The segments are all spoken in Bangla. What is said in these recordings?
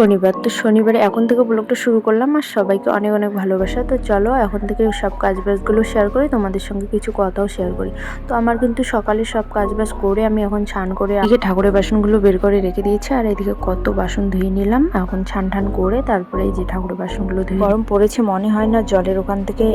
শনিবার। তো শনিবারে এখন থেকে ব্লগটা শুরু করলাম আর সবাইকে অনেক অনেক ভালোবাসা। তো চলো এখন থেকে সব কাজ বাজগুলো শেয়ার করি, তোমাদের সঙ্গে কিছু কথাও শেয়ার করি। তো আমার কিন্তু সকালে সব কাজ বাজ করে আমি এখন ছান করে এদিকে ঠাকুরের বাসনগুলো বের করে রেখে দিয়েছি আর এদিকে কত বাসন ধুয়ে নিলাম। এখন ছান ঠান করে তারপরে এই যে ঠাকুরের বাসনগুলো ধুয়ে গরম পড়েছে, মনে হয় না জলের ওখান থেকে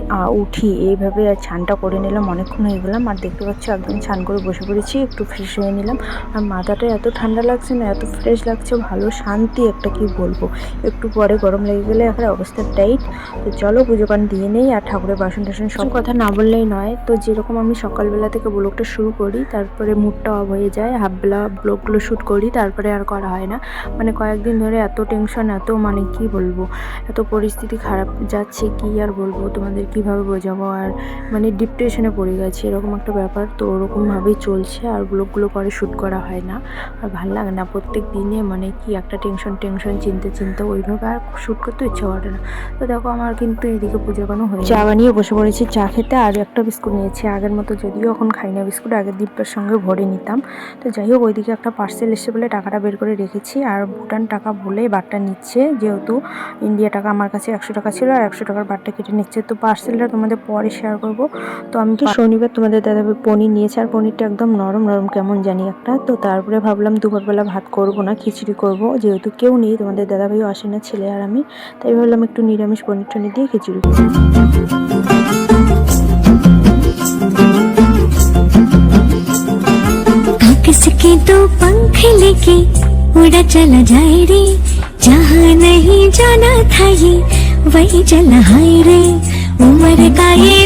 উঠি। এইভাবে আর ছানটা করে নিলাম, অনেকক্ষণ হয়ে গেলাম আর দেখতে পাচ্ছ একদম ছান করে বসে পড়েছি, একটু ফ্রেশ হয়ে নিলাম। আর মাথাটা এত ঠান্ডা লাগছে না, এত ফ্রেশ লাগছে, ভালো শান্তি একটা কি বলব। একটু পরে গরম লেগে গেলে এখন অবস্থা টাইট তো চলো পুজো পান দিয়ে নেই আর ঠাকুরের বাসন টাসন সব কথা না বললেই নয়। তো যেরকম আমি সকালবেলা থেকে ব্লগটা শুরু করি, তারপরে মুডটা অফ হয়ে যায় হাফবেলা ব্লগগুলো শ্যুট করি, তারপরে আর করা হয় না। মানে কয়েকদিন ধরে এত টেনশন এত মানে কি বলব? এত পরিস্থিতি খারাপ যাচ্ছে, কি আর বলব? তোমাদের কীভাবে বোঝাবো? আর মানে ডিপ্রেশনে পড়ে গেছে, এরকম একটা ব্যাপার। তো ওরকমভাবেই চলছে, আর ব্লগগুলো করে শ্যুট করা হয় না। আর ভালো লাগে না প্রত্যেক দিনে মানে কি একটা টেনশন টেনশন চিনতে চিনতে ওইভাবে আর শ্যুট করতে ইচ্ছা করে না। তো দেখো আমার কিন্তু এদিকে পুজো কেন হয়ে চা বানিয়ে বসে পড়েছি চা খেতে আর একটা বিস্কুট নিয়েছি। আগের মতো যদিও এখন খাই না বিস্কুট আগে দিব্যার সঙ্গে ভরে নিতাম। তো যাই হোক ওইদিকে একটা পার্সেল এসে বলে টাকাটা বের করে রেখেছি। আর ভুটান টাকা বলে বারটা নিচ্ছে যেহেতু ইন্ডিয়া টাকা আমার কাছে একশো টাকা ছিল আর একশো টাকার বারটা কেটে নিচ্ছে। তো পার্সেলটা তোমাদের পরে শেয়ার করব। তো আমি তো শনিবার তোমাদের দাদা পনির নিয়েছে আর পনিরটা একদম নরম নরম কেমন জানি একটা। তো তারপরে ভাবলাম দুপুরবেলা ভাত করব না খিচুড়ি করব। যেহেতু কেউ নেই তোমাদের দাদাভাইও আসে না ছেলে আর আমি তাই ভাবলাম একটু নিরামিষ পনির টনির দিয়ে খিচুড়ি করবো किसके दो पंख लेके उड़ा चला जाए रे जहाँ नहीं जाना था ये वही चला हाय रे उम्र का ये